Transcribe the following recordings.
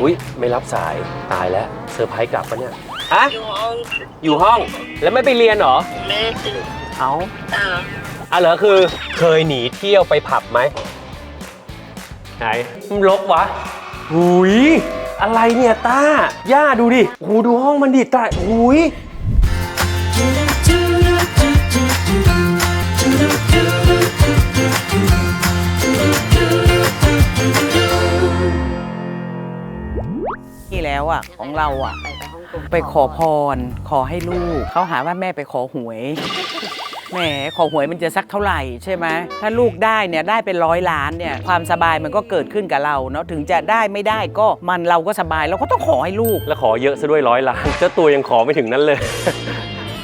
อุ้ยไม่รับสายตายแล้วเซอร์ไพรส์กลับปะเนี่ยอะอยู่ห้องอยู่ห้องแล้วไม่ไปเรียนเหรอ ไม่ได้ตื่นเอาอ่าอะเหรอคือเคยหนีเที่ยวไปผับไหมไหนมันลกวะหุยอะไรเนี่ยต้าย่าดูดิหูดูห้องมันดิต้าหุย แล้วอะของเราอะ ไปไปฮ่องกงไปขอพร ขอให้ลูก เขาหาว่าแม่ไปขอหวย แหมขอหวยมันจะสักเท่าไหร่ใช่ไหมถ้าลูกได้เนี่ยได้เป็นร้อยล้านเนี่ยความสบายมันก็เกิดขึ้นกับเราเนาะถึงจะได้ไม่ได้ก็มันเราก็สบายเราก็ต้องขอให้ลูก แล้วขอเยอะซะด้วยร้อยล้านเจ้าตัวยังขอไม่ถึงนั้นเลย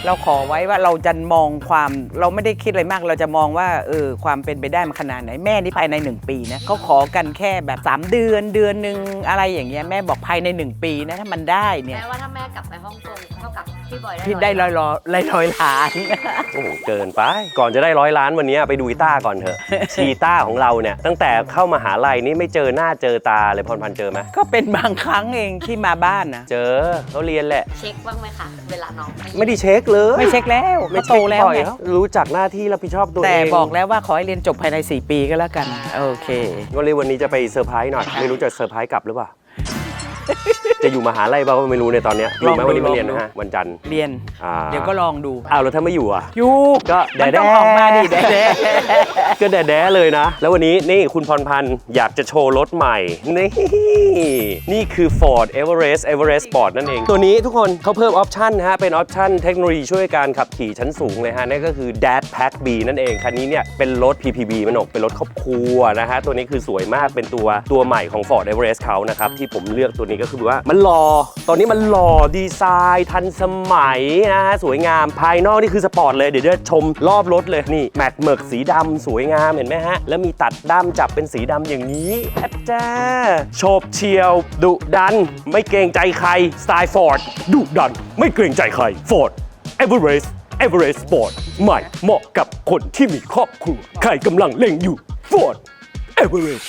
เราขอไว้ว่าเราจะมองความเราไม่ได้คิดอะไรมาก เราจะมองว่าเออความเป็นไปได้มันขนาดไหนแม่นี่ภายในหนึ่งปีนะเขาขอกันแค่แบบสามเดือนเดือนหนึ่งอะไรอย่างเงี้ยแม่บอกภายในหนึ่งปีนะถ้ามันได้เนี่ยแม้ว่าถ้าแม่กลับไปฮ่องกงเท่ากับพี่บอยได้พี่ได้ร้ร้ออยยร้อยร้อยล้านโอ้โหเกินไป ก่อนจะได้ร้อยล้านวันนี้ไปดูอีต้าก่อนเถอะชีต้าของเราเนี่ยตั้งแต่เข้ามาหาลัยนี่ไม่เจอหน้าเจอตาเลยพรพันธ์เจอไหมก็เป็นบางครั้งเองที่มาบ้านนะเจอเขาเรียนแหละเช็คบ้างไหมคะเวลาน้องไม่ได้เช็คเลยไม่เช็คแล้วเขาโตแล้วบ่อยไงรู้จักหน้าที่รับผิดชอบตัวเอง แต่บอกแล้วว่าขอให้เรียนจบภายใน 4 ปีก็แล้วกัน โอเค ก็เลยวันนี้จะไปเซอร์ไพรส์หน่อย ไม่รู้จะเซอร์ไพรส์กลับหรือเปล่า จะอยู่มหาลัยเปล่าก็ไม่รู้ในตอนเนี้ยอยู่ไหมลองดูวันนี้ไม่เรียนลองดูนะฮะวันจันทร์เรียน อ่าเดี๋ยวก็ลองดูอ้าวแล้วถ้าไม่อยู่อะอยู่ก็มันแดต้องแด้ออกมาดิแดแด้ก็แดๆเลยนะ แล้ววันนี้นี่คุณพรพันธ์อยากจะโชว์รถใหม่ นี่ นี่คือ Ford Everest Everest Sport นั่นเอง ตัวนี้ทุกคนเขาเพิ่มออปชันนะฮะ เป็นออปชันเทคโนโลยีช่วยการขับขี่ชั้นสูงเลยฮะ นั่นก็คือ Dad Pack B นั่นเอง คันนี้เนี่ยเป็นรถ PPV มันออกเป็นรถครอบครัวนะฮะ ตัวนี้คือสวยมากเป็นตัวตัวใหม่ของ Ford Everest เขานะครับ ที่ผมเลือกตัวนี้ก็คือว่ามันหล่อตอนนี้มันหล่อดีไซน์ทันสมัยนะฮะสวยงามภายนอกนี่คือสปอร์ตเลยเดี๋ยวจะชมรอบรถเลยนี่แมตต์เมิกสีดำสวยงามเห็นไหมฮะ แล้วมีตัดด้ามจับเป็นสีดำอย่างนี้แอาจ้าโฉบเฉียวดุดัน ไม่เกรงใจใครสไตล์ฟอร์ดดุดัน ไม่เกรงใจใครฟอร์ด Everest Everest Sport ใหม่เหมาะกับคนที่มีครอบครัวใครกำลังเล็งอยู่ Ford Everest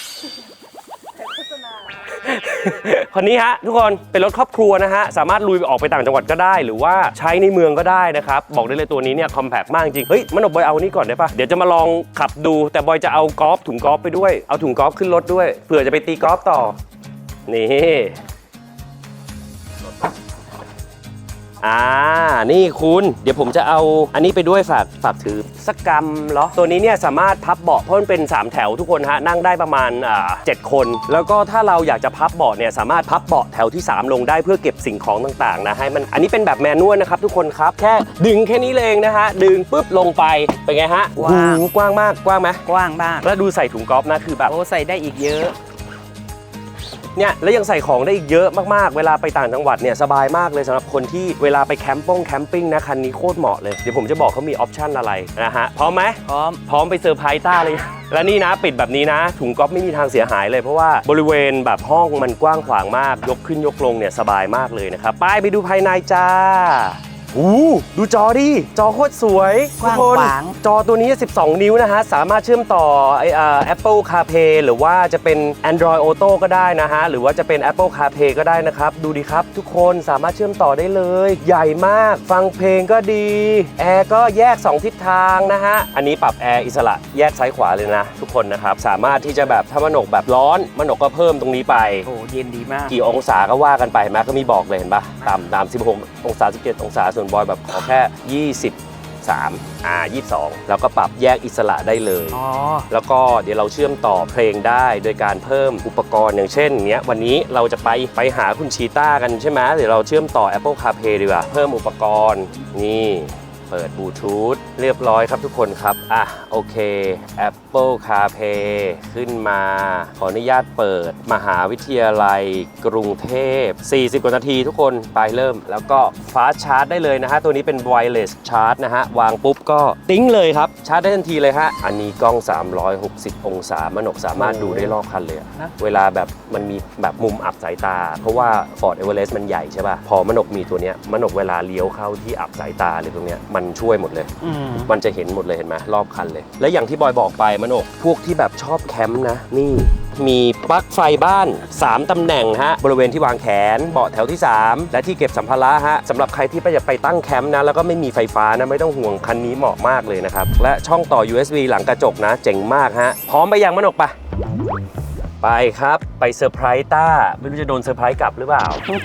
คนนี้ฮะทุกคนเป็นรถครอบครัวนะฮะสามารถลุยออกไปต่างจังหวัดก็ได้ หรือว่าใช้ในเมืองก็ได้นะครับบอกได้เลยตัวนี้เนี่ยคอมแพคมากจริงเฮ้ยมันอบอยเอาอันนี้ก่อนได้ปะเดี๋ยวจะมาลองขับดูแต่บอยจะเอากอล์ฟถุงกอล์ฟไปด้วยเอาถุงกอล์ฟขึ้นรถด้วยเผื่อจะไปตีกอล์ฟต่อนี่ อ่า นี่คุณเดี๋ยวผมจะเอาอันนี้ไปด้วยฝากฝากถือสักกรรมเหรอ ตัวนี้เนี่ยสามารถพับเบาะเพราะมันเป็น 3 แถวทุกคนฮะนั่งได้ประมาณอ่าเจ็ดคน แล้วก็ถ้าเราอยากจะพับเบาะเนี่ยสามารถพับเบาะแถวที่ 3 ลงได้เพื่อเก็บสิ่งของต่างๆนะให้มันอันนี้เป็นแบบแมนนวลนะครับทุกคนครับแค่ดึงแค่นี้เลยเองนะฮะดึงปุ๊บลงไปเป็นไงฮะว้าวโอ้โหกว้างมากกว้างไหมกว้างมากแล้วดูใส่ถุงกอล์ฟนะคือแบบ โอ้ใส่ได้อีกเยอะ เนี่ยแล้วยังใส่ของได้อีกเยอะมากๆ เวลาไปต่างจังหวัดเนี่ยสบายมากเลยสำหรับคนที่เวลาไปแคมป์ป้งแคมปิ้งนะคันนี้โคตรเหมาะเลย เดี๋ยวผมจะบอกเขามีออปชันอะไรนะฮะพร้อมไหมพร้อม พร้อมไปเซอร์ไพรส์ต้าเลย และนี่นะปิดแบบนี้นะ ถุงก๊อฟไม่มีทางเสียหายเลย เพราะว่าบริเวณแบบห้องมันกว้างขวางมาก ยกขึ้นยกลงเนี่ยสบายมากเลยนะครับไปไปดูภายในจ้า อู้ดูจอดิ จอโคตรสวยกว้างทุคนขวาง จอตัวนี้ 12 นิ้วนะฮะ สามารถเชื่อมต่อไอเอ่อ Apple CarPlay หรือว่าจะเป็น Android Auto ก็ได้นะฮะ หรือว่าจะเป็น Apple CarPlay ก็ได้นะครับ ดูดิครับ ทุกคนสามารถเชื่อมต่อได้เลย ใหญ่มาก ฟังเพลงก็ดี แอร์ก็แยก 2 ทิศทางนะฮะ อันนี้ปรับแอร์อิสระแยกซ้ายขวาเลยนะ ทุกคนนะครับ สามารถที่จะแบบถ้ามนกแบบร้อนมนกก็เพิ่มตรงนี้ไป โอ้เย็นดีมาก กี่องศาก็ว่ากันไปเห็นไหมก็มีบอกเลยเห็นปะต่ำต่ำ16 องศา 17 องศาส่วนบอยแบบขอแค่ 23อ่า22 แล้วก็ปรับแยกอิสระได้เลย อ๋อ แล้วก็เดี๋ยวเราเชื่อมต่อเพลงได้โดยการเพิ่มอุปกรณ์อย่างเช่นเนี้ยวันนี้เราจะไปไปหาคุณชีต้ากันใช่ไหมเดี๋ยวเราเชื่อมต่อ Apple CarPlay ดีกว่าเพิ่มอุปกรณ์นี่ เปิดบลูทูธ เรียบร้อยครับทุกคนครับ อะ โอเค Apple CarPlay ขึ้นมา ขออนุญาตเปิด มหาวิทยาลัยกรุงเทพ 40 กว่านาทีทุกคนไปเริ่ม แล้วก็ฟาสชาร์จได้เลยนะฮะ ตัวนี้เป็น wireless charge นะฮะ วางปุ๊บก็ติ้งเลยครับ ชาร์จได้ทันทีเลยฮะ อันนี้กล้อง 360 องศามนกสามารถดูได้รอบคันเลยอะนะ เวลาแบบมันมีแบบมุมอับสายตา เพราะว่า Ford Everest มันใหญ่ใช่ป่ะ พอมนกมีตัวเนี้ยมนกเวลาเลี้ยวเข้าที่อับสายตาหรือตรงเนี้ยมันช่วยหมดเลยอืมันจะเห็นหมดเลยเห็นไหมรอบคันเลย และอย่างที่บอยบอกไปมโนกพวกที่แบบชอบแคมป์นะนี่มีปลั๊กไฟบ้าน 3 ตำแหน่งฮะ บริเวณที่วางแขน เบาะแถวที่ 3 และที่เก็บสัมภาระฮะสำหรับใครที่ไปจะไปตั้งแคมป์นะ แล้วก็ไม่มีไฟฟ้านะ ไม่ต้องห่วงคันนี้เหมาะมากเลยนะครับ และช่องต่อ USB หลังกระจกนะ เจ๋งมากฮะ พร้อมไปยังมโนกปะ ไปครับ ไปเซอร์ไพรส์ต้า ไม่รู้จะโดนเซอร์ไพรส์กลับหรือเปล่าโอ้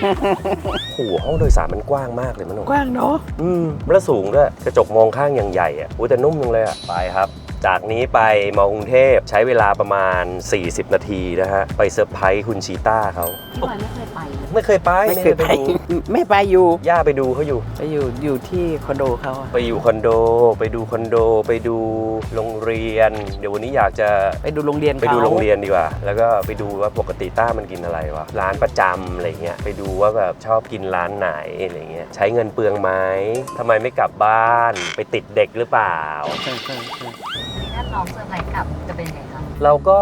โหห้องโดยสารมันกว้างมากเลยมโนกกว้างเนาะอืมแล้วสูงด้วยกระจกมองข้างอย่างใหญ่อะอุ้ยแต่นุ่มจังเลยอะไปครับจากนี้ไปมากรุงเทพใช้เวลาประมาณ 40 นาทีนะฮะ ไปเซอร์ไพรส์คุณชีต้าเขาพี่บอยไม่เคยไปเลย ไม่เคยไปไม่เคยไปดูไม่ไปอยู่ย่าไปดูเขาอยู่ ไปอยู่อยู่ที่คอนโดเขาอะไปอยู่คอนโด ไปดูคอนโด ไปดูโรงเรียน เดี๋ยววันนี้อยากจะไปดูโรงเรียนไปเขาดูโรงเรียนดีกว่า แล้วก็ไปดูว่าปกติต้ามันกินอะไรวะร้านประจำอะไรเงี้ยไปดูว่าแบบชอบกินร้านไหนอะไรเงี้ยใช้เงินเปลืองไหมทำไมไม่กลับบ้าน ไปติดเด็กหรือเปล่าใช่ใช่ใช่ถ้าน้องเซอร์ไพรส์กลับจะเป็นยังไงคะเราก็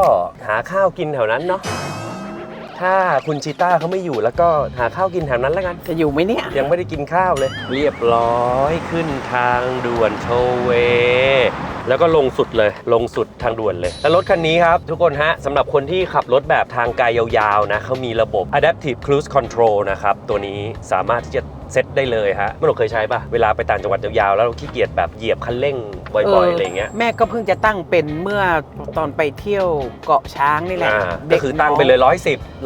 หาข้าวกินแถวนั้นเนาะ ถ้าคุณชิต้าเขาไม่อยู่แล้วก็หาข้าวกินแถวนั้นแล้วกัน จะอยู่ไหมเนี่ย ยังไม่ได้กินข้าวเลย เรียบร้อยขึ้นทางด่วนโชเว แล้วก็ลงสุดเลย ลงสุดทางด่วนเลย แล้วรถคันนี้ครับ ทุกคนฮะสำหรับคนที่ขับรถแบบทางไกลยาวๆนะเขามีระบบ Adaptive Cruise Control นะครับ ตัวนี้สามารถที่จะ เซตได้เลยฮะไม่รู้เคยใช้ปะเวลาไปต่างจังหวัดยาวๆ แล้วเราขี้เกียจแบบเหยียบคันเร่งบ่อยๆอะไรอย่างเงี้ยแม่ก็เพิ่งจะตั้งเป็นเมื่อตอนไปเที่ยวเกาะช้างนี่แหละอ่าด็ก็คือตั้งไปเลย110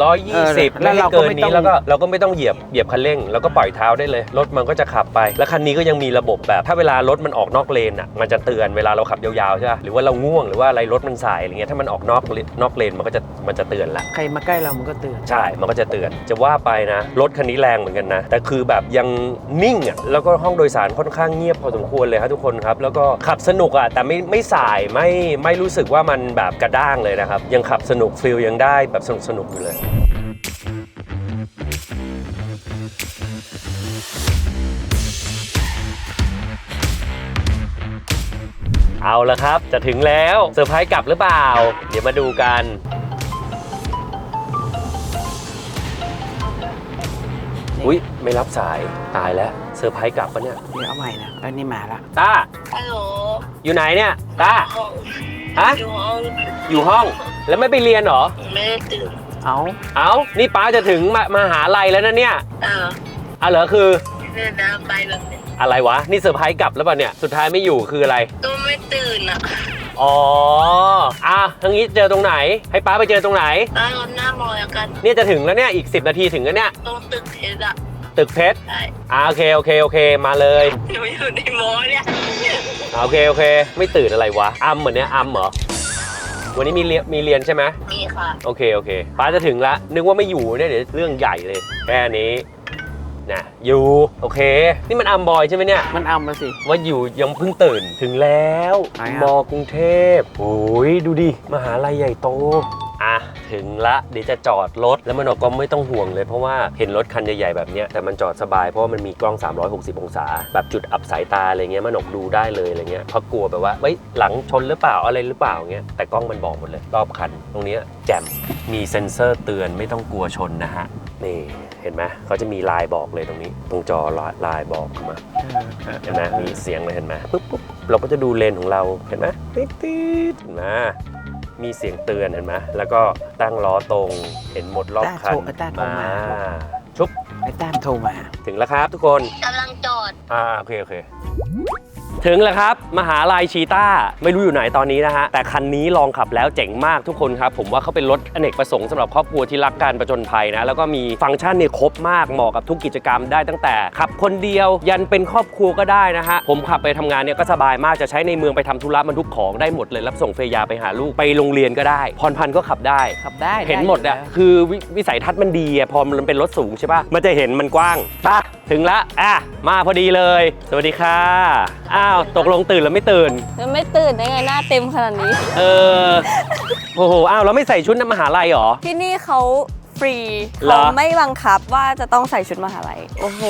120แล้ไม่วให้เราก็เกินไม่ต้อนี้งแล้วก็เราก็ไม่ต้องเหยียบเหยียบคันเร่ง แล้วก็ปล่อยเท้าได้เลยรถมันก็จะขับไป แล้วคันนี้ก็ยังมีระบบแบบ ถ้าเวลารถมันออกนอกเลนอะมันจะเตือนเวลาเราขับยาวๆใช่ป่ะหรือว่าเราง่วงหรือว่าอะไรรถมันสายอะไรเงี้ยถ้ามันออกนอกเลนนอกเลนมันก็จะมันจะเตือนละใครมาใกล้เรามันก็เตือนใช่มันก็จะเตือนจะว่าไปนะรถคันนี้แรงเหมือนกันนะแต่คือแบบยังนิ่งอะแล้วก็ห้องโดยสารค่อนข้างเงียบพอสมควรเลยครับทุกคนครับ แล้วก็ขับสนุกอะแต่ไม่ไม่สายไม่ไม่รู้สึกว่ามันแบบกระด้างเลยนะครับ ยังขับสนุกฟิลยังได้แบบสนุกสนุกอยู่เลยเอาละครับ จะถึงแล้วเซอร์ไพรส์กลับหรือเปล่า เดี๋ยวมาดูกัน อุ้ย ไม่รับสายตายแล้วเซอร์ไพรส์กลับปะเนี่ยเดี๋ยวเอาใหม่นะอันนี้มาละตาฮัลโหลอยู่ไหนเนี่ยตาห้องฮะอยู่ห้องอยู่ห้องแล้วไม่ไปเรียนเหรอไม่ได้ตื่นเอาเอ้านี่ป้าจะถึงมามาหาลัยแล้วนะเนี่ยอ้าวอะเหรอคือเดินน้ำไปแบบนี้อะไรวะนี่เซอร์ไพรส์กลับแล้วป่ะเนี่ยสุดท้ายไม่อยู่คืออะไรก็ไม่ตื่นอะอ๋ออะทั้งนี้เจอตรงไหน ให้ป้าไปเจอตรงไหนแล้วรถหน้ามอยกัน เนี่ยจะถึงแล้วเนี่ย อีก 10 นาทีถึงแล้วเนี่ย ตรงตึกเพชรอะ ตึกเพชรใช่อะโอเคโอเคโอเคมาเลย หนูอยู่ในมอเนี่ยอะโอเคโอเค ไม่ตื่นอะไรวะอัมเหมือนเนี้ยอัมเหรอ วันนี้มีเรียนมีเรียนใช่ไหมมีค่ะ โอเคโอเคป้าจะถึงละนึกว่าไม่อยู่เนี่ยเดี๋ยวเรื่องใหญ่เลย แค่นี้นะอยู่โอเค นี่มันอัมบอยใช่ไหมเนี่ย มันเอามาสิ ว่าอยู่ยังเพิ่งตื่นถึงแล้วไหนอะ มอกรุงเทพโอ้ยดูดิ มหาลัยใหญ่โต อะถึงละเดี๋ยวจะจอดรถแล้วมันก็ไม่ต้องห่วงเลย เพราะว่าเห็นรถคันใหญ่ๆแบบนี้แต่มันจอดสบายเพราะว่ามันมีกล้อง 360 องศา แบบจุดอับสายตาอะไรเงี้ยมันอกดูได้เลยอะไรเงี้ยเพราะกลัวแบบว่าเฮ้ยหลังชนหรือเปล่าอะไรหรือเปล่าเงี้ยแต่กล้องมันบอกหมดเลย รอบคัน ตรงนี้แจ่มมีเซ็นเซอร์เตือนไม่ต้องกลัวชนนะฮะนี่เห็นไหมเขาจะมีลายบอกเลยตรงนี้ ตรงจอลายบอกมาเห็นไหมมีเสียงเลยเห็นไหมปุ๊บปุ๊บเราก็จะดูเลนของเราเห็นไหมติดติดเห็นไหม มีเสียงเตือนเห็นไหมแล้วก็ตั้งล้อตรงเห็นหมดรอบคันต้าโทรต้าโทรมา ชุบไอ้ต้ามโทรมา ถึงแล้วครับทุกคนกำลังจอด อ่าโอเคโอเค ถึงแล้วครับ มหาลัยชีต้า ไม่รู้อยู่ไหนตอนนี้นะฮะ แต่คันนี้ลองขับแล้วเจ๋งมากทุกคนครับ ผมว่าเขาเป็นรถอเนกประสงค์สำหรับครอบครัวที่รักการประจนภัยนะ แล้วก็มีฟังก์ชันเนี่ยครบมากเหมาะกับทุกกิจกรรมได้ตั้งแต่ขับคนเดียวยันเป็นครอบครัวก็ได้นะฮะ ผมขับไปทำงานเนี่ยก็สบายมากจะใช้ในเมืองไปทำธุระบรรทุกของได้หมดเลยรับส่งเฟยาไปหาลูกไปโรงเรียนก็ได้ พรพันธ์ก็ขับได้ ขับได้เห็นหมดอะไยู่แล้วคือววิสัยทัศน์มันดีอะพอมันเป็นรถสูงใช่ป่ะมันจะเห็นมันกว้างปะถึงละอะมาพอดีเลย สวัสดีค่ะอ้าวตกลงตื่นแล้วไม่ตื่นจะไม่ตื่นได้ไงหน้าเต็มขนาดนี้ เออโอ้โหอ้าวแล้วไม่ใส่ชุดมหาลัยเหรอ ที่นี่เขาฟรีเหรอ เขาไม่บังคับว่าจะต้องใส่ชุดมหาลัย โอ้โห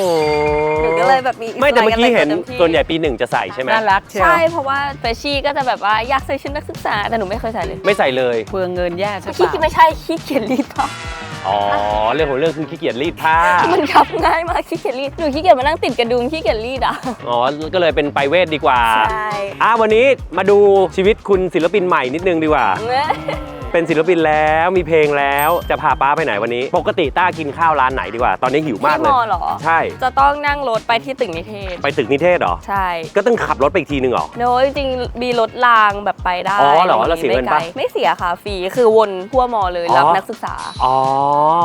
หนูก็เลยแบบมีไม่แต่เมื่อกี้เห็นอิสระกันไปเต็มที่ส่วนใหญ่ปีหนึ่งจะใส่ใช่ไหมน่ารักเชียวใช่เพราะว่าเฟชชี่ก็จะแบบว่าอยากใส่ชุดนักศึกษาแต่หนูไม่เคยใส่เลยไม่ใส่เลย เปลืองเงินแย่ใช่ขี้ปะไม่ใช่ขี้เกียจรีดผ้า อ๋อ เรื่องของเรื่องคือขี้เกียจรีดผ้า มันขับง่ายมากขี้เกียจรีดหนูขี้เกียจมานั่งติดกระดุมขี้เกียจรีดอะ อ๋อ ก็เลยเป็นไปเวทดีกว่า ใช่อะวันนี้มาดูชีวิตคุณศิลปินใหม่นิดนึงดีกว่า เป็นศิลปินแล้วมีเพลงแล้วจะพาป้าไปไหนวันนี้ ปกติต้ากินข้าวร้านไหนดีกว่า ตอนนี้หิวมากที่เลมยอเหรอ ใช่ จะต้องนั่งรถไปที่ตึกนิเทศ ไปตึกนิเทศเหรอ ใช่ก็ต้องขับรถไปอีกทีนึงเหรอ โน้ยจริงๆมีรถรางแบบไปได้อ๋อเหรอแล้วเสียเงินปะไม่ไกลไม่เสียค่ะฟรีคือวนทั่วมอเลยอ๋อ รับนักศึกษาอ๋อ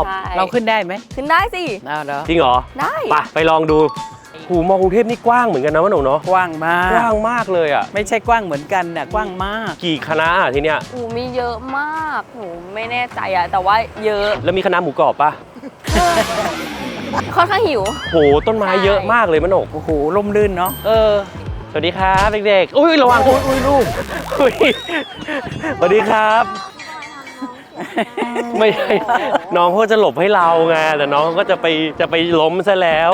ใช่เราขึ้นได้ไหมขึ้นได้สิ เอาเหรอจริงเหรอได้ ไปไปลองดู หูมอกรุงเทพนี่กว้างเหมือนกันนะวะหนูเนาะกว้างมาก กว้างมากเลยอะ ไม่ใช่กว้างเหมือนกันนะกว้างมาก กี่คณะอะที่เนี้ยหนูมีเยอะมาก หนูไม่แน่ใจอะแต่ว่าเยอะ แล้วมีคณะหมูกรอบปะค่อนข้างหิว โหต้นไม้เยอะมากเลยมะหนก โอ้โหล่มลื่นเนาะ เออ สวัสดีครับเด็กๆ อุ้ยระวังอุ้ยอุ้ยลูกอุ้ยสวัสดีครับ ไม่ใช่ น้องเขาจะหลบให้เราไงแต่น้องเขาก็จะไปจะไปล้มซะแล้ว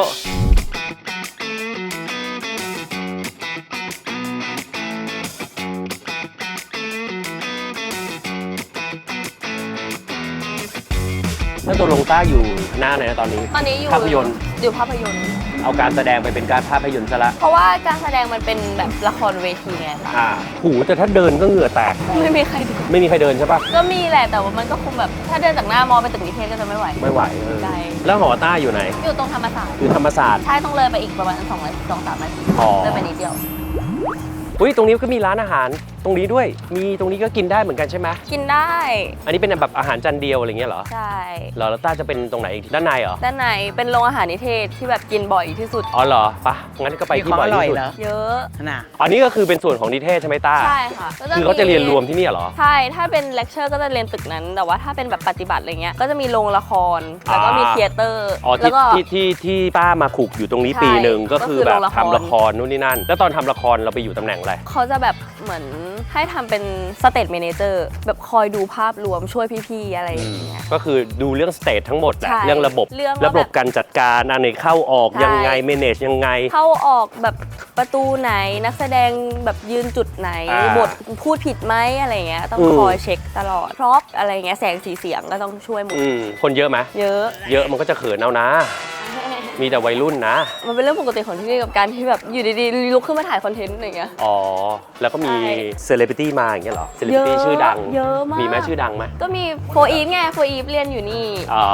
แล้วตัวลงต้าอยู่หน้าไหนนะตอนนี้ ตอนนี้อยู่ภาพยนตร์ อยู่ภาพยนตร์ เอาการแสดงไปเป็นการภาพยนตร์ซะละเพราะว่าการแสดงมันเป็นแบบละครเวทีไงคะอ่าหูแต่ถ้าเดินก็เหงื่อแตก ไม่มีใครดูไม่มีใครเดินใช่ปะก็มีแหละแต่ว่ามันก็คงแบบถ้าเดินจากหน้ามอไปตึกนิเทศก็จะไม่ไหว ไม่ไหวเออไกลแล้วหอต้าอยู่ไหน อยู่ตรงธรรมศาสตร์อยู่ธรรมศาสตร์ ใช่ต้องเลยไปอีกประมาณสองสองสามนาทีอ๋อ เลยไปนิดเดียว อุ้ยตรงนี้ก็มีร้านอาหาร ตรงนี้ด้วย มีตรงนี้ก็กินได้เหมือนกันใช่ไหมกินได้ อันนี้เป็นแบบอาหารจานเดียวอะไรเงี้ยเหรอใช่ เหรอแล้วต้าจะเป็นตรงไหนอีกด้านในเหรอด้านในเป็นโรงอาหารนิเทศที่แบบกินบ่อยที่สุด อ๋อเหรอปะงั้นก็ไปมีที่ของบ่ออยร่อยที่สุดเหรอเยอะ น่ะอันนี้ก็คือเป็นส่วนของนิเทศใช่ไหมต้าใช่ค่ะก็คือเขาจะเรียนรวมที่นี่เหรอ ใช่ ถ้าเป็นเลคเชอร์ก็จะเรียนตึกนั้น แต่ว่าถ้าเป็นแบบปฏิบัติอะไรเงี้ย ก็จะมีโรงละคร แล้วก็มีอ่าเทยเตอร์ อ๋อแล้ที่วก็ ที่ที่ที่ป้ามาขูกอยู่ตรงนี้ใช่ปีหนึ่งก็คือก็คือแบบโรงละคร ทำละครนู่นนี่นั่น แล้วตอนทำละครเราไปอยู่ตำแหน่งอะไร เขาจะแบบเหมือนให้ทำเป็นสเต t เม a เจอร์แบบคอยดูภาพรวมช่วยพี่ๆอะไรอย่างเงี้ย ก็คือดูเรื่องสเตททั้งหมดแหละใช่เรื่องระบบเรื่องว่าระบบการจัดการอันไหนเข้าออกใช่ ยังไงเมเนจยังไง เข้าออกแบบประตูไหนนักแสดงแบบยืนจุดไหน อ่าบทพูดผิดไหมอะไรเงี้ยต้องอืม คอยเช็คตลอดพร็อพอะไรเงี้ยแสงสีเสียงก็ต้องช่วยหมดอืมคนเยอะไหมเยอะ เยอะมันก็จะเขินเอานะ มีแต่วัยรุ่นนะ มันเป็นเรื่องปกติของที่นี่กับการที่แบบอยู่ดีๆลุกขึ้นมาถ่ายคอนเทนต์อะไรเงี้ย อ๋อ แล้วก็มีใช่เซเลบริตี้มาอย่างเงี้ยเหรอเซเลบเยริอะตี้ชื่อดัง เยอะมาก มีไหมชื่อดังไหมก็มีโฟอีฟไงโฟอีฟเรียนอยู่นี่อ๋อ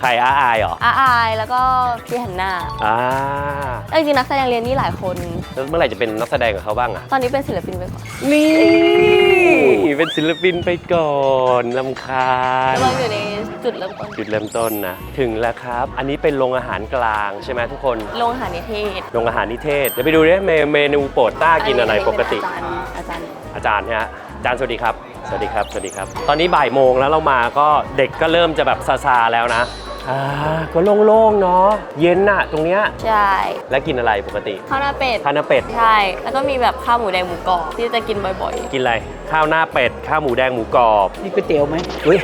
ใครอาอายเหรออาอายแล้วก็พี่ฮันนาอ่าเอ้ยจริงๆนักแสดงเรียนนี่หลายคน แล้วเมื่อไหร่จะเป็นนักแสดงกับเขาบ้างอะตอนนี้เป็นศิลปินไปก่อน นี่ เป็นศิลปินไปก่อนลำคาญกำลังอยู่ในจุดเริ่มต้นจุดเริ่มต้นนะ ถึงแล้วครับ อันนี้เป็นโรงอาหารกลางใช่ไหมทุกคน โรงอาหารนิเทศ โรงอาหารนิเทศ เดี๋ยวไปดูดิเมเมนูโปรดต้ากินอะไรปกติ อาจารย์ อาจารย์อาจารย์ฮะ อาจารย์สวัสดีครับ สวัสดีครับ สวัสดีครับ ตอนนี้บ่ายโมงแล้วเรามาก็เด็กก็เริ่มจะแบบซาซาๆแล้วนะ อ่าก็โล่งๆเนาะเย็นน่ะตรงเนี้ยใช่แล้วกินอะไรปกติข้าวหน้าเป็ดข้าวหน้าเป็ด ใช่ แล้วก็มีแบบข้าวหมูแดงหมูกรอบที่จะกินบ่อยกินอะไรข้าวหน้าเป็ดข้าวหมูแดงหมูกรอบนี่ก๋วยเตี๋ยวไหมอุ้ย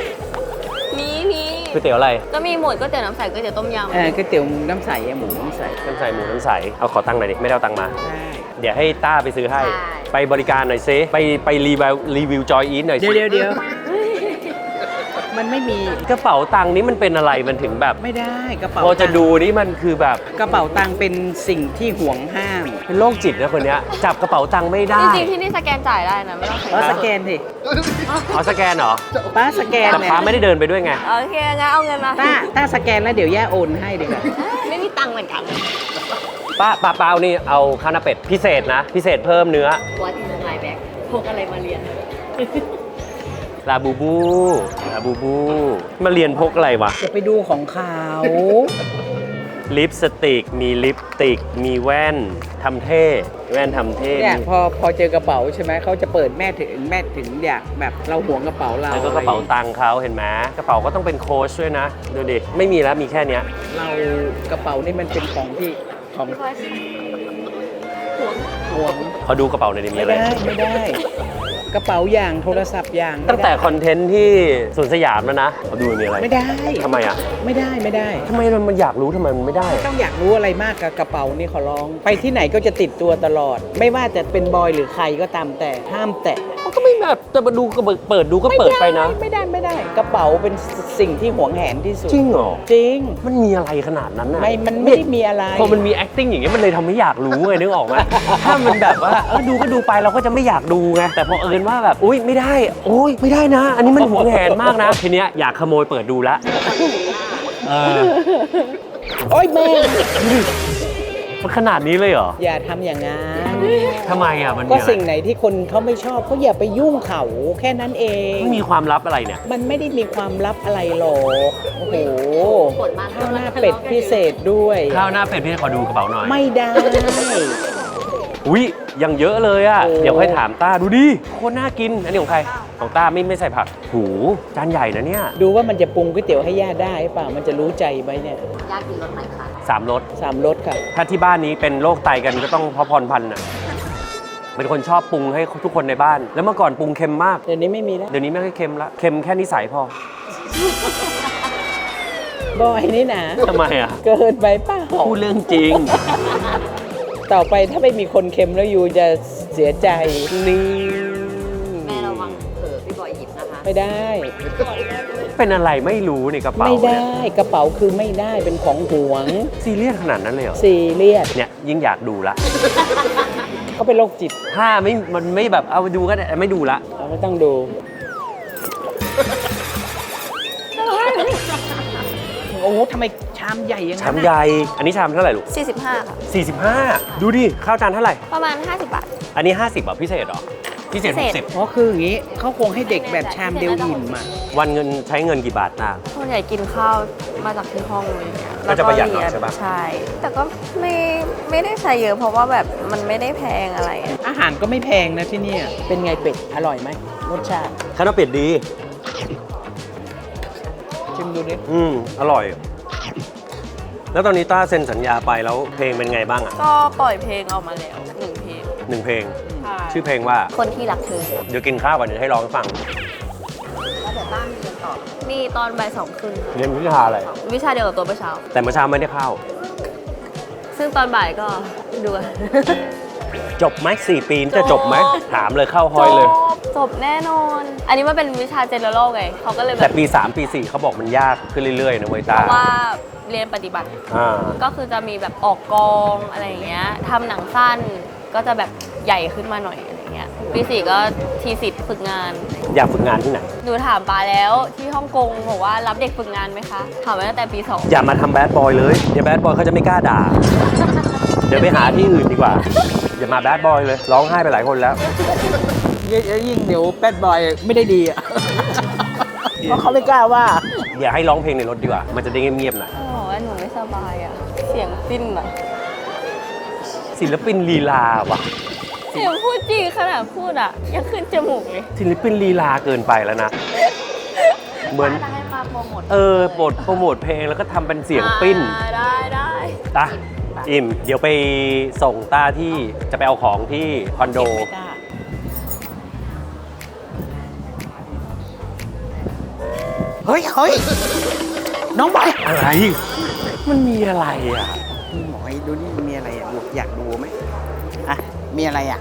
ๆมีมีก๋วยเตี๋ยวอะไรก็มีหมดก๋วยเตี๋ยวน้ำใสก๋วยเตี๋ยวต้มยำเออก๋วยเตี๋ยวน้ำใสอะหมูน้ำใสน้ำใสหมูน้ำใสเอาขอตังค์หน่อยดิไม่ได้เอาตังค์มา ใช่ เดี๋ยวให้ต้าไปซื้อให้ไปบริการหน่อยซิไปไปรีวิวรีวิวจอยอีทหน่อยเดี๋สิยวเดี๋ยวเดี๋ยว มันไม่มีกระเป๋าตังค์นี้มันเป็นอะไรมันถึงแบบไม่ได้กระเป๋าพอจะตังค์ดูนี่มันคือแบบกระเป๋าตังค์เป็นสิ่งที่ห่วงห้ามเป็นโรคจิตนะคนเนี้ยจับกระเป๋าตังค์ไม่ได้จริงๆที่นี่สแกนจ่ายได้นะไม่ต้องใช้แล้วสแกนสิเอาสแกนเหรอป้าสแกนแต่เนี่ยฟ้าไม่ได้เดินไปด้วยไงโอเคงั้นเอาเงินมาต้าต้าสแกนแล้วเดี๋ยวย่าโอนให้ดีกว่าไม่มีตังค์เหมือนกัน ป้าป้าเปล่านี่เอาข้าวหน้าเป็ดพิเศษนะ พิเศษเพิ่มเนื้อ วัดอินไลน์แบ็กพกอะไรมาเรียน ลาบูบูลาบูบู มาเรียนพกอะไรวะ จะไปดูของเขาลิปสติก มีลิปสติก มีแว่นทำเท่ แว่นทำเท่เนี่ยพอพอเจอกระเป๋าใช่ไหมเขาจะเปิดแม่ถึงแม่ถึงอยากแบบเราห่วงกระเป๋าเราแล้วก็กระเป๋าตังค์เขาเห็นไหมกระเป๋าก็ต้องเป็นโค้ชด้วยนะ ดูดิ ไม่มีแล้วมีแค่เนี้ย เรากระเป๋านี่มันเป็นของที่ของห่วงขอดูกระเป๋าหน่อยดิมีไม่อะไร ได้ไม่ได้ กระเป๋าอย่างโทรศัพท์อย่างตั้งแต่คอนเทนต์ที่สวนสยามแล้วนะขอดูมีอะไรไม่ได้ทำไมอะไม่ได้ไม่ได้ทำไมมันอยากรู้ทำไมมันไม่ได้อะต้องอยากรู้อะไรมากกับกระเป๋านี่ขอร้อง ไปที่ไหนก็จะติดตัวตลอด ไม่ว่าจะเป็นบอยหรือใครก็ตามแต่ห้ามแตะโอเค ก็ไม่แบบจะมาดูก็เปิดดูก็เปิดไปนะ ไม่ได้ไม่ได้กระเป๋าเป็นสิ่งที่หวงแหนที่สุดจริงเหรอจริง มันมีอะไรขนาดนั้นน่ะไม่มันไม่ได้มีอะไรพอมันมี acting อย่างเงี้ยมันเลยทำให้อยากรู้ไงนึกออกไหมถ้ามันแบบว่าเออดูก็ดูไปเราก็จะไม่อยากดูไงแต่พอเอิญว่าแบบอุ้ยไม่ได้โอ้ยไม่ได้นะ อันนี้มันหวงแหนมากนะทีเนี้ยอยากขโมยเปิดดูละเออโอ้ยแม่ มันขนาดนี้เลยเหรอ อย่าทำอย่างนั้นทำไมอะมันมีก็อะไรสิ่งไหนที่คนเขาไม่ชอบก็อย่าไปยุ่งเขาแค่นั้นเอง มันมีความลับอะไรเนี่ย มันไม่ได้มีความลับอะไรหรอกโอ้โหกดมาข้าวหน้าเป็ดพิเศษด้วย ข้าวหน้าเป็ดพี่ขอดูกระเป๋าหน่อย ไม่ได้ อุ้ยยังเยอะเลยอะโอ้เดี๋ยวค่อยถามต้าดูดิโคตรน่ากิน อันนี้ของใคร ของต้าไม่ไม่ใส่ผัก หูจานใหญ่นะเนี่ย ดูว่ามันจะปรุงก๋วยเตี๋ยวให้ย่าได้หรือเปล่า มันจะรู้ใจไหมเนี่ยยากกินรสไหนคะสามรสสามรสค่ะ ถ้าที่บ้านนี้เป็นโรคไตกันก็ต้องพอพรพันธ์น่ะเป็นคนชอบปรุงให้ทุกคนในบ้าน แล้วเมื่อก่อนปรุงเค็มมาก เดี๋ยวนี้ไม่มีแล้ว เดี๋ยวนี้ไม่ค่อยเค็มละ เค็มแค่นิสัยพอบอยนี่นะทำไมอะ เกินไปเปล่าพูดเรื่องจริง ต่อไปถ้าไม่มีคนเค็มแล้วยูจะเสียใจนี่แม่ระวังเผลอพี่บอยหยิบนะคะไม่ได้ เป็นอะไรไม่รู้ในกระเป๋าไม่เนี่ได้ยกระเป๋าคือไม่ได้เป็นของหวง ซีเรียสขนาดนั้นเลยเหรอซีเรียสเนี่ยยิ่งอยากดูละ เขาเป็นโรคจิตถ้าไม่มันไม่แบบเอาไปดูก็ได้ไม่ดูละเราไม่ต้องดู อ้โหทำไมชามใหญ่อยังชามนั้นใหน่ะญ่ อันนี้ชามเท่าไหร่ลูก 45 ค่ะ 45 ดูดิ ข้าวจานเท่าไหร่ ประมาณ 50 บาท อันนี้ 50บาทพิเศษเหรอ พิเศษ พิเศษ อ๋อคืออย่างนี้เขาคงให้เด็กแบบชามเดียวอิ่มอะ60 วันเงินใช้เงินกี่บาทต้าส่วนใหญ่กินข้าวมาจากที่ห้องอะไรอย่างเงี้ยก็จะประหยัดหน่อยแล้วใช่ปะ ใช่ แต่ก็ไม่ไม่ได้ใช้เยอะเพราะว่าแบบมันไม่ได้แพงอะไรอะอาหารก็ไม่แพงนะที่เนี่ยเป็นไงเป็ด อร่อยไหมรสชาติ ข้าวหน้าเป็ดดีชิม ดูดิ อืมอร่อย แล้วตอนนี้ต้าเซ็นสัญญาไปแล้วเพลงเป็นไงบ้างอะก็ปล่อยเพลงออกมาแล้วหนึ่งเพลงหนึ่งเพลงใช่ชื่อเพลงว่า คนที่รักเธอ เดี๋ยวกินข้าวก่อนเดี๋ยวให้ร้องให้ฟัง แล้วเดี๋ยวต้ามีเรียนต่อมีตอนบ่ายสองครึ่งเรียนวิชาอะไร วิชาเดียวกับตัวเมื่อเช้า แต่เมื่อเช้าไม่ได้เข้า ซึ่งตอนบ่ายก็ดูกัน จบไหมสี่ปีนี่จะจบไหมจบถามเลยเข้าฮอยเลยจบจบแน่นอน อันนี้มันเป็นวิชา general ไงเขาก็เลยแบแต่บปี 3 ปี 4เขาบอกมันยากขึ้นเรื่อยๆนะเว้ยเพตาราะว่าเรียนปฏิบัติ อ่าก็คือจะมีแบบออกกองอะไรอย่างเงี้ยทำหนังสั้นก็จะแบบใหญ่ขึ้นมาหน่อยอะไรเงี้ยปีสี่ก็ทีสิทธิ์ฝึกงาน อยากฝึกงานที่ไหน หนูถามปาแล้วที่ฮ่องกงบอกว่ารับเด็กฝึกงานไหมคะ ถามมาตั้งแต่ปีสองอย่ามาทำแบดบอยเลย เดี๋ยวแบดบอยเขาจะไม่กล้าด่า เดี๋ยวไปหาที่อื่นดีกว่า อย่ามาแบดบอยเลย ร้องไห้ไปหลายคนแล้ว ยิ่งเดี๋ยวแบดบอยไม่ได้ดีอะ เพราะเขาไม่กล้าว่า อย่าให้ร้องเพลงในรถดีกว่า มันจะได้เงียบๆหน่อยเขาบอกว่าหนูไม่สบายอะ เสียงปิ้นอะ ศิลปินลีลาว่ะ เสียงพูดจริงขนาดพูดอะ ยังขึ้นจมูกเลย ศิลปินลีลาเกินไปแล้วนะ เหมือนจะให้มาโปรโมทเออโปรดโปรโมทเพลงแล้วก็ทำเป็นเสียงปิ้นอ่าได้ได้ตา อิมเดี๋ยวไปส่งต้าที่จะไปเอาของที่คอนโดเฮ้ยเฮ้ยน้องบอยอะไร มันมีอะไรอะ หมอยดูนี่มีอะไรอะลูกอยากดูไหมอะมีอะไรอะ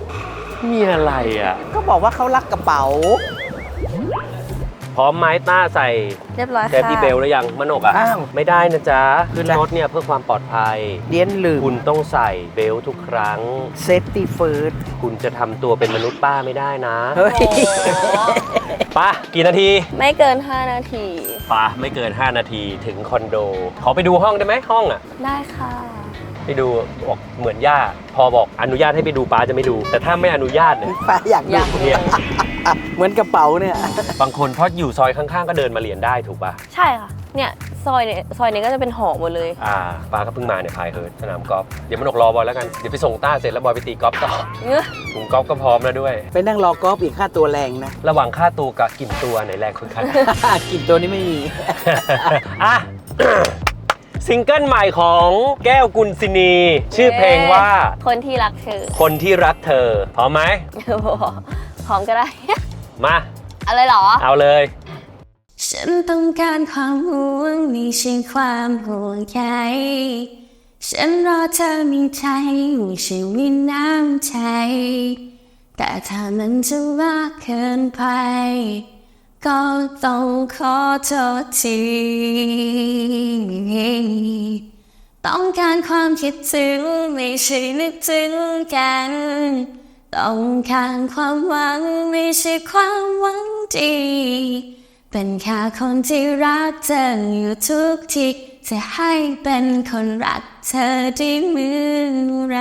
มีอะไรอะ ก็บอกว่าเขารักกระเป๋า พร้อมไม้ต้าใส่เรียบร้อยเซฟค่ะตี้เบลแล้วยังมนกอะ อ้าวไม่ได้นะจ๊ะ ขึ้นจ้ะ รถเนี่ยเพื่อความปลอดภัย เดียนลืมคุณต้องใส่เบลทุกครั้ง เซฟตี้เฟิร์สคุณจะทำตัวเป็นมนุษย์ป้าไม่ได้นะเฮ้ย ป้ากี่นาทีไม่เกิน 5 นาที ป้าไม่เกิน 5 นาทีถึงคอนโด ขอไปดูห้องได้ไหมห้องอะ ได้ค่ะ ไปดูบอกเหมือนย่า พอบอกอนุญาตให้ไปดูป้าจะไม่ดู แต่ถ้าไม่อนุญาตเนี่ยป้าอยากอดูยากเนี่ย เหมือนกระเป๋าเนี่ย บางคนเพราะอยู่ซอยข้างๆ ก็เดินมาเรียนได้ถูกป่ะ ใช่ค่ะ เนี่ยซอยเนี่ยซอยนี้ก็จะเป็นหอหมดเลย อ่าป้าก็เพิ่งมาเนี่ยพายเฮิร์ตสนามกอล์ฟเดี๋ยวมนกรอบอลแล้วกัน เดี๋ยวไปส่งต้าเสร็จแล้วบอยไปตีกอล์ฟต่อเนื้อถุงกอล์ฟก็พร้อมแล้วด้วย ไปนั่งรอกอล์ฟอีกค่าตัวแรงนะ ระหว่างค่าตัวกับกลิ่นตัวไหนแรงคุณคะกินตัวนี้ไม่มี อะ ซิงเกิลใหม่ของแก้วกุลศินี ชื่อเพลงว่า คนที่รักเธอคนที่รักเธอพร้อมไหมพร้อมก็ได้ มาอะไรเหรอ เอาเลย ฉันต้องการความห่วงไม่ใช่ความห่วงใยฉันรอเธอมีใจไม่ใช่มีน้ำใจ แต่ถ้ามันจะมากเกินไป ก็ต้องขอโทษที ต้องการความคิดถึงไม่ใช่นึกถึงกัน ต้องการความหวังไม่ใช่ความหวังดี เป็นแค่คนที่รักเธออยู่ทุกทีจะให้เป็นคนรักเธอได้เมื่อไร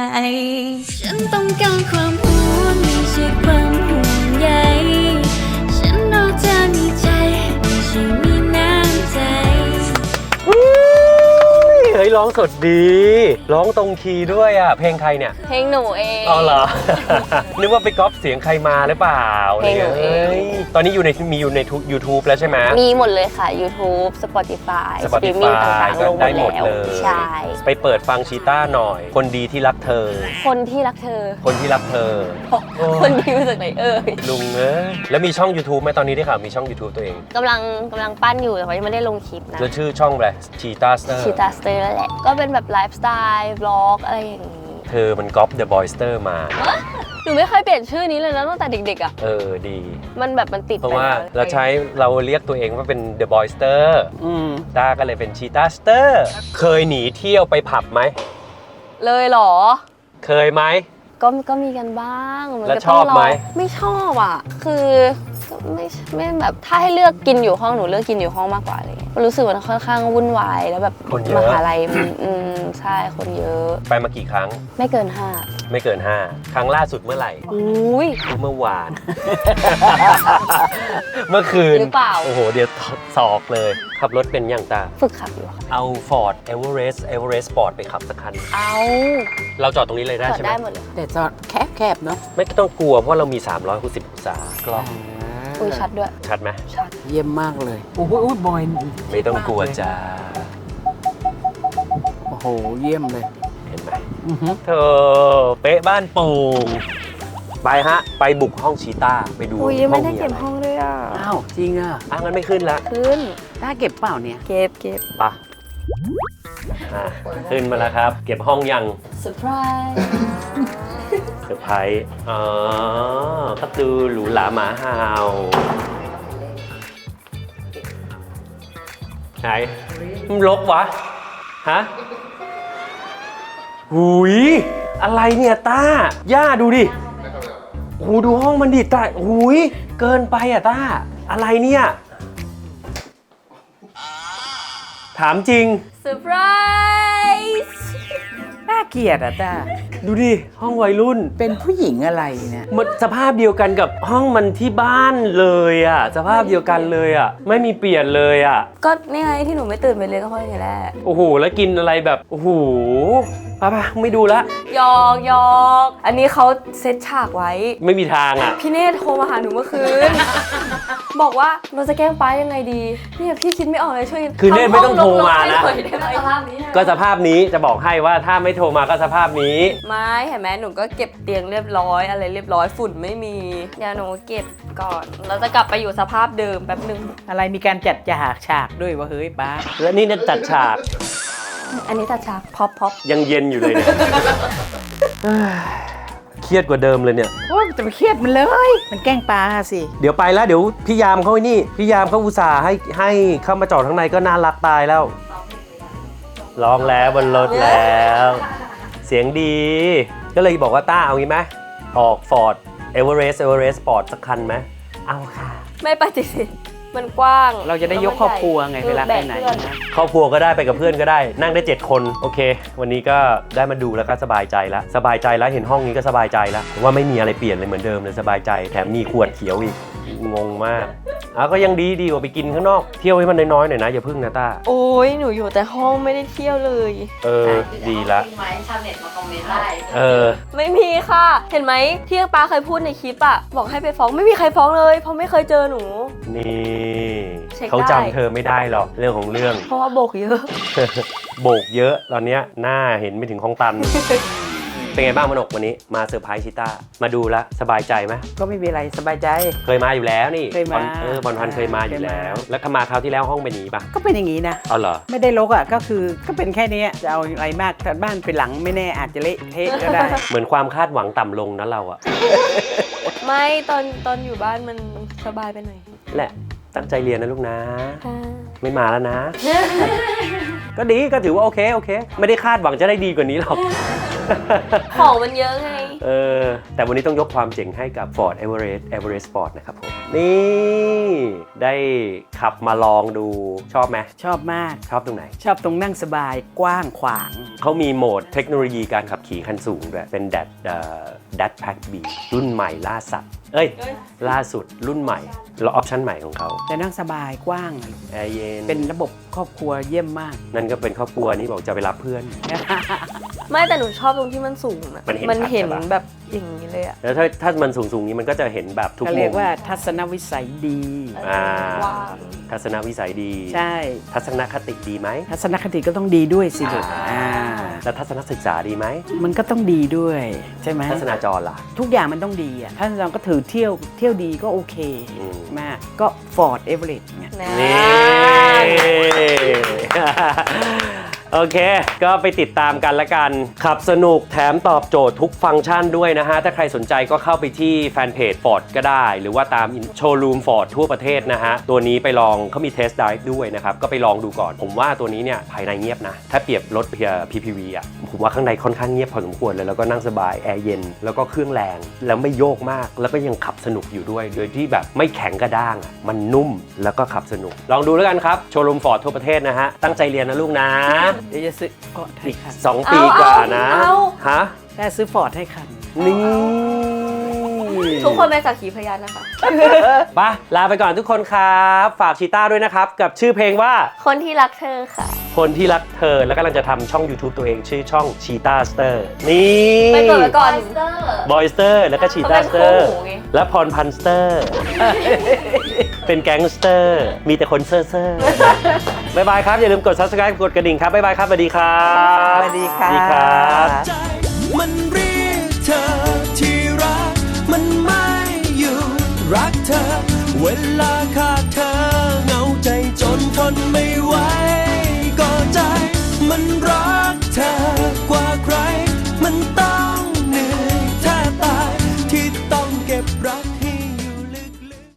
ฉันต้องการความห่วงไม่ใช่ความ ไยร้องสดดี ร้องตรงคีย์ด้วยอะ เพลงใครเนี่ย เพลงหนูเองอ๋อเหรอ นึกว่าไปก๊อปเสียงใครมาหรือเปล่าเพลงหนูเองฮ้ยตอนนี้อยู่ในมีอยู่ในทุก YouTube แล้วใช่ไหม มีหมดเลยค่ะ YouTube Spotify สปอติ Streaming ฟาต่างก็ๆลงหมได้ดหมดแล้ว เลย ใช่ ไปเปิดฟังชีต้าหน่อย คนดีที่รักเธอ คนที่รักเธอ คนที่รักเธอ โอ้ยคนดีมาจากไหนเอ่ยลุงเอ้ยแล้วมีช่อง YouTube ไหมตอนนี้ได้ข่าวมีช่อง YouTube ตัวเอง กำลังกำลังปั้นอยู่แต่ว่ายังไม่ได้ลงคลิปนะแล้วชื่อช่องอะไรชีต้าสเตอร์ ชิตาสเตอร์แหละ ก็เป็นแบบไลฟ์สไตล์บล็อกอะไรอย่างนี้เธอมันก๊อป The Boyster มา หนูไม่เคยเปลี่ยนชื่อนี้เลยนะตั้งแต่เด็กๆอะ เออดี มันแบบมันติดเพราะไปว่าแล้วเราใช้เราเรียกตัวเองว่าเป็น The Boyster อืมตาก็เลยเป็นชีต้าสเตอร์เคยหนีเที่ยวไปผับไหม เลยเหรอ เคยไหม ก็ก็มีกันบ้าง มันแล้วก็ชอบไหมต้งลงไม่ชอบอะ คือก็ ไม่ไม่แบบถ้าให้เลือกกินอยู่ห้องหนูเลือกกินอยู่ห้องมากกว่าอะไรเลยรู้สึกว่ามันค่อนข้างวุ่นวายแล้วแบบคนเยมอะหาลัยมันอืมใช่คนเยอะ ไปมากี่ครั้งไม่เกินห้าไม่เกิน 5 ครั้งล่าสุดเมื่อไหร่ อุ้ย เมื่อวาน เมื่อคืนหรือเปล่า โอ้โห เดี๋ยวสอกเลย ขับรถเป็นอย่างตา ฝึกขับอยู่ค่ะเอา Ford Everest Everest Sport ไปขับสักคัน เอาเราจอดตรงนี้เลยได้จอดใช่ไหม ได้หมดเลยค่ะ แต่จอดแคบๆเนาะ ไม่ต้องกลัวเพราะเรามี 360องศากล้อง อุ้ยชัดด้วย ชัดไหมชัด เยี่ยมมากเลยโอ้โหอุ๊ยบอยไม่ต้องกลัวจ้าโอ้โห เยี่ยมเลย เห็นไหมอือหือเธอเป๊ะบ้านโป่งไปฮะ ไปบุกห้องชีต้าไปดูอุ้ยยังไม่ได้มีเก็บอะไรห้องด้วยอะ อ้าวจริงอะอะงั้นไม่ขึ้นละขึ้น ถ้าเก็บเปล่าเนี่ย เก็บเก็บไปะอะขึ้นมาแล้วครับ เก็บห้องยัง เซอร์ไพรส์ เซอร์ไพรส์อ๋อก็ดูหรูหราหมาเห่าไหนมันลกวะ ฮะหุยอะไรเนี่ยต้า ย่าดูดิโอ้โหดูห้องมันดิต้าหุยเกินไปอะต้า อะไรเนี่ย ถามจริงเซอร์ไพรส์ น่าเกลียดอะจ้าดูดิ ห้องวัยรุ่น เป็นผู้หญิงอะไรเนี่ย มันสภาพเดียวกันกับห้องมันที่บ้านเลยอะสภาพเดียวกันเลยอะไม่มีเปลี่ยนเลยอะก็นี่ไงที่หนูไม่ตื่นไปเลยก็เพราะอย่างนี้แหละโอ้โห แล้วกินอะไรแบบโอ้โหไปไปไม่ดูละ หยอกหยอก อันนี้เขาเซตฉากไว้ ไม่มีทางอะพี่เนธโทรมาหาหนูเมื่อคืน บอกว่าเราจะแกล้งป้ายังไงดีเนี่ยพี่คิดไม่ออกเลยช่วยคือเนธไม่ต้องโทรมานะ ทำห้องรกๆให้หอยได้ไหมก็สภาพนี้จะบอกให้ว่าถ้าไม่โทรมาก็สภาพนี้ ไม่เห็นไหมหนูก็เก็บเตียงเรียบร้อยอะไรเรียบร้อยฝุ่นไม่มีเดี๋ยวหนูเก็บก่อนเราจะกลับไปอยู่สภาพเดิมแป๊บหนึ่งอะไรมีการจัดฉากฉากด้วยว่าเฮ้ยป้า และนี่เนี่ยจัดฉากอันนี้ตัดฉากพ็อปพ็อปยังเย็นอยู่เลยเนี่ย เอ้ยเครียดกว่าเดิมเลยเนี่ย โอ้ยจะไปเครียดมันเลย มันแกล้งปลาสิเดี๋ยวไปแล้วเดี๋ยวพี่ยามเขาไอ้นี่ พี่ยามเขาอุตส่าห์ให้ให้เข้ามาจอดข้างในก็น่ารักตายแล้ว ร้องแล้วบนรถแล้ว เสียงดี ก็เลยบอกว่าต้าเอางี้ไหมออก Ford Everest Everest Sport สักคันไหมเอาค่ะ ไม่ปฏิเสธ มันกว้างเราจะได้ยกครอบครัวไงเวลาไปไหนแบกเพื่อนนะ ครอบครัวก็ได้ไปกับเพื่อนก็ได้ นั่งได้ 7 คนโอเค วันนี้ก็ได้มาดูแล้วก็สบายใจแล้วสบายใจแล้วเห็นห้องนี้ก็สบายใจแล้วว่าไม่มีอะไรเปลี่ยนเลยเหมือนเดิมเลยสบายใจแถมมีขวดเขียวอีก งงมากอะก็ยังดีดีกว่าไปกินข้างนอก เที่ยวให้มันน้อยๆหน่อยนะอย่าพึ่งนะต้า โอ้ยหนูอยู่แต่ห้องไม่ได้เที่ยวเลย เออ ดีละไว้ชาวเน็ตมาคอมเมนต์ได้เออ ไม่มีค่ะ เห็นไหมที่ป้าเคยพูดในคลิปอะบอกให้ไปฟ้องไม่มีใครฟ้องเลย เพราะไม่เคยเจอหนู นี่เช็คได้ เขาจำเธอไม่ได้หรอกเรื่องของเรื่อง เพราะว่าโบกเยอะ โบกเยอะตอนเนี้ยหน้าเห็นไม่ถึงของตัน เป็นไงบ้างมนกวันนี้มาเซอร์ไพรส์ชิต้ามาดูละสบายใจไหมก็ไม่มีอะไรสบายใจ เคยมาอยู่แล้วนี่เคยมาบอลเออบอลพันธุ์เคยมาอยู่แล้ว แล้วก็มาคราวที่แล้วห้องเป็นอย่างนี้ปะก็เป็นอย่างนี้นะเอาเหรอไม่ได้ลกอะก็คือก็เป็นแค่เนี้ยจะเอาอะไรมากถ้าบ้านเป็นหลังไม่แน่อาจจะเละเทะก็ได้ เหมือนความคาดหวังต่ำลงนะเราอะไม่ตอนตอนอยู่บ้านมันสบายไปหน่อยแหละตั้งใจเรียนนะลูกนะ ค่ะไม่มาแล้วนะ ก็ดีก็ถือว่าโอเคโอเค ไม่ได้คาดหวังจะได้ดีกว่านี้หรอก ของมันเยอะไง เออ แต่วันนี้ต้องยกความเจ๋งให้กับ Ford Everest Everest Sport นะครับผม นี่ ได้ขับมาลองดูชอบไหมชอบมาก ชอบตรงไหน ชอบตรงนั่งสบายกว้างขวาง เขามีโหมดเทคโนโลยีการขับขี่คันสูงด้วยเป็น d a t d a t Pack B รุ่นใหม่ล่าสัตว์เอ้ย ล่าสุดรุ่นใหม่แล้วออปชั่นใหม่ของเขาแต่นั่งสบายกว้างแอร์เย็นเป็นระบบครอบครัวเยี่ยมมาก นั่นก็เป็นครอบครัวนี่บอกจะไปรับเพื่อน ไม่แต่หนูชอบตรงที่มันสูงอะมันเห็นมันเห็นชัดใช่ปะ แบบอย่างนี้เลยอะแล้วถ้าถ้ามันสูงๆนี้มันก็จะเห็นแบบทุกเขามุเรียมกว่าทัศนวิสัยดี อ่าว่างทัศนวิสัยดี ใช่ ทัศนคติดีไหมทัศนคติก็ต้องดีด้วยสิลูกอ่าแล้วทัศนศึกษาดีไหมมันก็ต้องดีด้วยใช่ไหมทัศนาจรล่ะ ทุกอย่างมันต้องดีอะถ้าเราก็ถือเที่ยวเที่ยวดีก็โอเคอืม มากก็ Ford Everest ไงนะนี่ โอเค ก็ไปติดตามกันละกัน ขับสนุกแถมตอบโจทย์ทุกฟังก์ชันด้วยนะฮะ ถ้าใครสนใจก็เข้าไปที่แฟนเพจ Ford ก็ได้ หรือว่าตามโชว์รูม Ford ทั่วประเทศนะฮะ ตัวนี้ไปลองเขามีเทส t d ด i v e ด้วยนะครับ ก็ไปลองดูก่อน ผมว่าตัวนี้เนี่ยภายในเงียบนะ ถ้าเปรียบรถเพีย PPV อะ ผมว่าข้างในค่อนข้างเงียบพอสมควรเลย แล้วก็นั่งสบาย แอร์เย็น แล้วก็เครื่องแรง แล้วไม่โยกมาก แล้วก็ยังขับสนุกอยู่ด้วย โดยที่แบบไม่แข็งกระด้างอะมันนุ่ม แล้วก็ขับสนุก ลองดูแล้วกันครับ โชว์รูม Ford ทั่วประเทศนะฮะ ตั้งใจเรียนนะลูกนะเดี๋ยวจะซื้อฟอร์ดให้อีกคัน2ปีกว่านะเอา ฮะแม่ซื้อฟอร์ดให้คัน นี่ทุกคนเป็นสักขีพยานนะคะ ไปลาไปก่อนทุกคนครับ ฝากชีต้าด้วยนะครับ กับชื่อเพลงว่า คนที่รักเธอค่ะ คนที่รักเธอ แล้วกำลังจะทำช่อง YouTube ตัวเองชื่อช่องชีต้าสเตอร์นี่ไปเปิดไว้ก่อน บอยสเตอร์ แล้วก็ชีเขาต้าเป็นสเตอร์คู่หูไง และพรพันสเตอร์ เป็นแก๊งสเตอร์ มีแต่คนเซ่อเซ่อบายบายครับ อย่าลืมกด subscribe กดกระดิ่งครับบายบายครับสวัสดีครับสวัสดีค่ะสวัสดีครับใจมันเรียกเธอที่รัก มันไม่อยู่รักเธอ เวลาขาดเธอเหงาใจจนทนไม่ไหวก็ใจมันรักเธอก